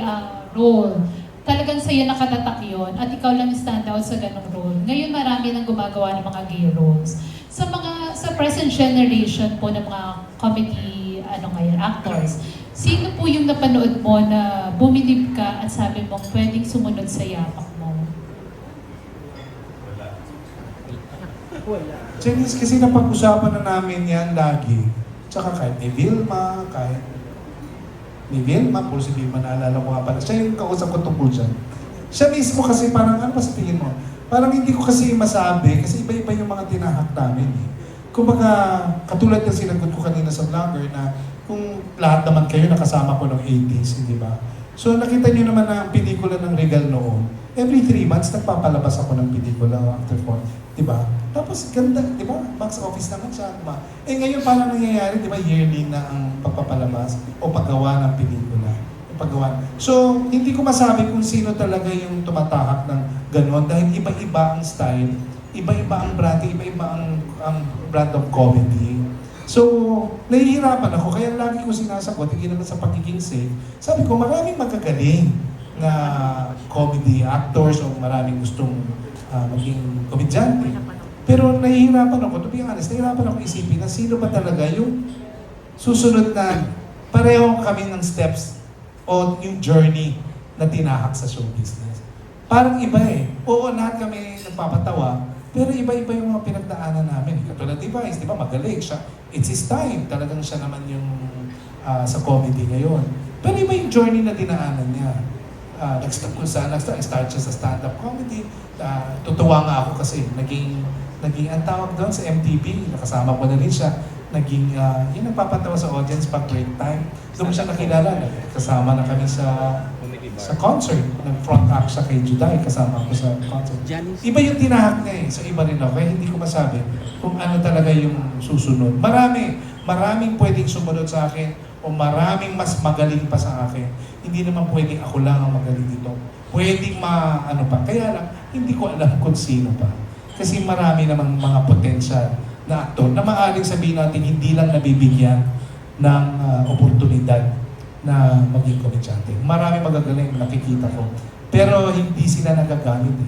uh, role. Talagang sa'yo nakatatak yon at ikaw lang stand out sa ganong role. Ngayon marami nang gumagawa ng mga gay roles. Sa mga sa present generation po ng mga comedy ano ngayon actors, sino po yung napanood mo na bumilib ka at sabi mo pwedeng sumunod sa yapak mo? Chinese kasi napag-usapan na namin yan lagi. Tsaka kahit ni Vilma, kahit ni Vilma, kung si Vilma naalala ko nga pala, siya yung kausap ko tungkol dyan. Siya mismo kasi parang, ano ba sa tingin mo? Parang hindi ko kasi masabi, kasi iba-iba yung mga tinahak namin eh. Kumbaga, katulad ng sinagot ko kanina sa vlogger na kung lahat naman kayo nakasama ko ng 80s, di ba? So nakita niyo naman na ang pelikula ng Regal noon, every three months nagpapalabas ako ng pelikula after four, di ba? Tapos ganda, di ba? Box office naman siya, di? Eh ngayon parang nangyayari, di ba, yearly na ang pagpapalabas o paggawa ng pelikula. Paggawa. So, hindi ko masabi kung sino talaga yung tumatahak ng ganon dahil iba-iba ang style, iba-iba ang brand, iba-iba ang, ang brand of comedy. So, nahihirapan ako. Kaya lagi ko sinasagot, hindi naman sa pagiging safe. Sabi ko, maraming magagaling na comedy actors o maraming gustong ah, maging komedyante. Pero nahihirapan ako, to be honest, nahihirapan ako isipin na sino ba talaga yung susunod na pareho kami ng steps o yung journey na tinahak sa show business. Parang iba eh. Oo, lahat kami nagpapatawa, pero iba-iba yung mga pinagdaanan namin. Katulad ni Vice, di ba, magaling siya. It's his time. Talagang siya naman yung ah, sa comedy ngayon. Pero iba yung journey na dinaanan niya. Uh, nag-start kung saan, nag-start start siya sa stand-up comedy. Ah, tutuwa nga ako kasi naging, naging, ang tawag doon sa MTV, nakasama ko na rin siya. Naging, ah, yung nagpapatawa sa audience pag break time. Doon mo siya nakilala. Kasama na kami sa sa concert. Nag-front act siya kay Juday, kasama ko sa concert. Iba yung tinahak niya eh. So iba rin ako. Kaya hindi ko masabi kung ano talaga yung susunod. Marami. Maraming pwedeng sumunod sa akin o maraming mas magaling pa sa akin. Hindi naman pwedeng ako lang ang magaling dito. Pwedeng ma, ano pa. Kaya lang, hindi ko alam kung sino pa. Kasi marami namang mga potensyal na aktor na maaaring sabihin natin hindi lang nabibigyan ng ah, oportunidad na maging komedyante. Marami magagaling nakikita ko. Pero hindi sila nagagamit eh.